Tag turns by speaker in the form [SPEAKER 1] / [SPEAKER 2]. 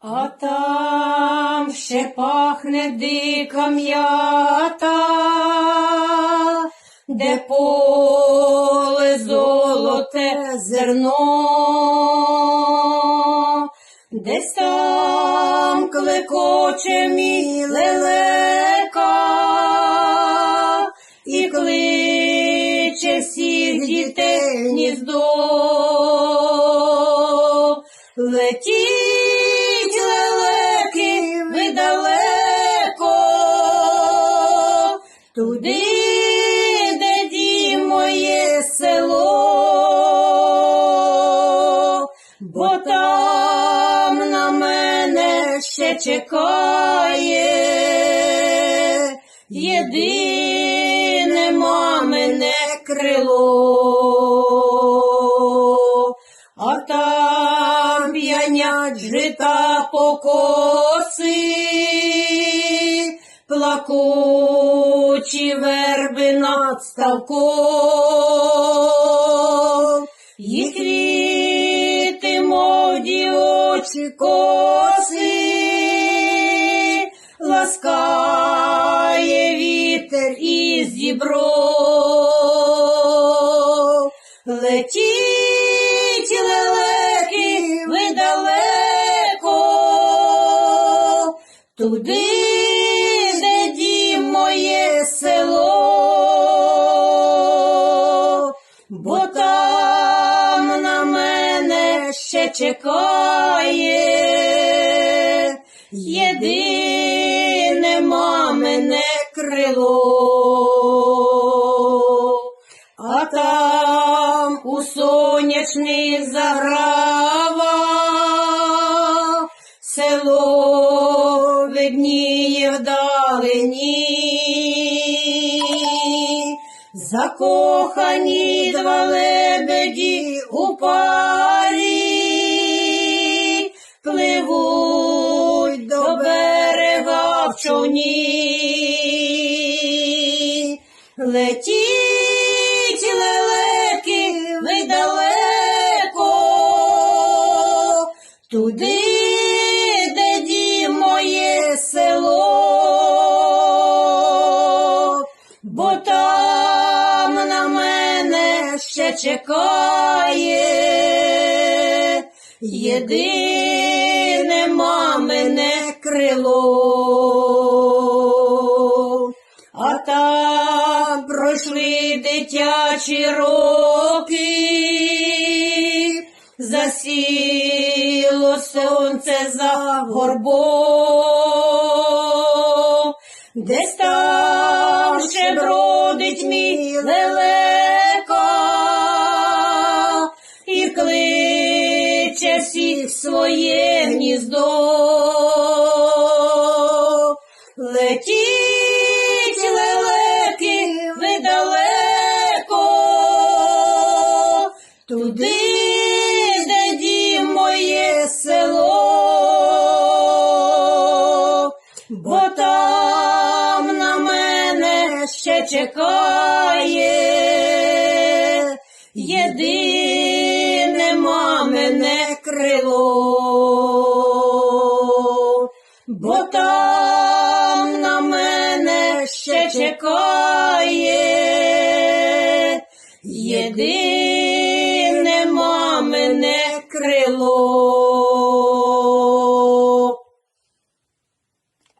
[SPEAKER 1] А там ще пахне дика м'ята, де поле золоте зерно, десь там клекоче мій лелека, і кличе всіх дітей гніздо. Летіть туди, де дім моє село, бо там на мене ще чекає. Єдине мамине крило, а там п'янять жита покоси, плакучі верби над ставком, і квіти, мов дівочі коси, ласкає вітер із дібров. Летіть, лелеки, ви далеко, туди, чекає єдине мамине крило. А там у сонячних загравах село видніє вдалині. Закохані два лебеді у парі човні. Летіть, лелеки, ви далеко, туди, де дім моє село, бо там на мене ще чекає єдине мамине крило. А там пройшли дитячі роки, засіло сонце за горбом, десь там ще бродить мій лелека, і кличе всіх своє гніздо. Летіть, туди, де дім моє село, бо там на мене ще чекає. Єдине мамине крило, бо там на мене ще чекає крило.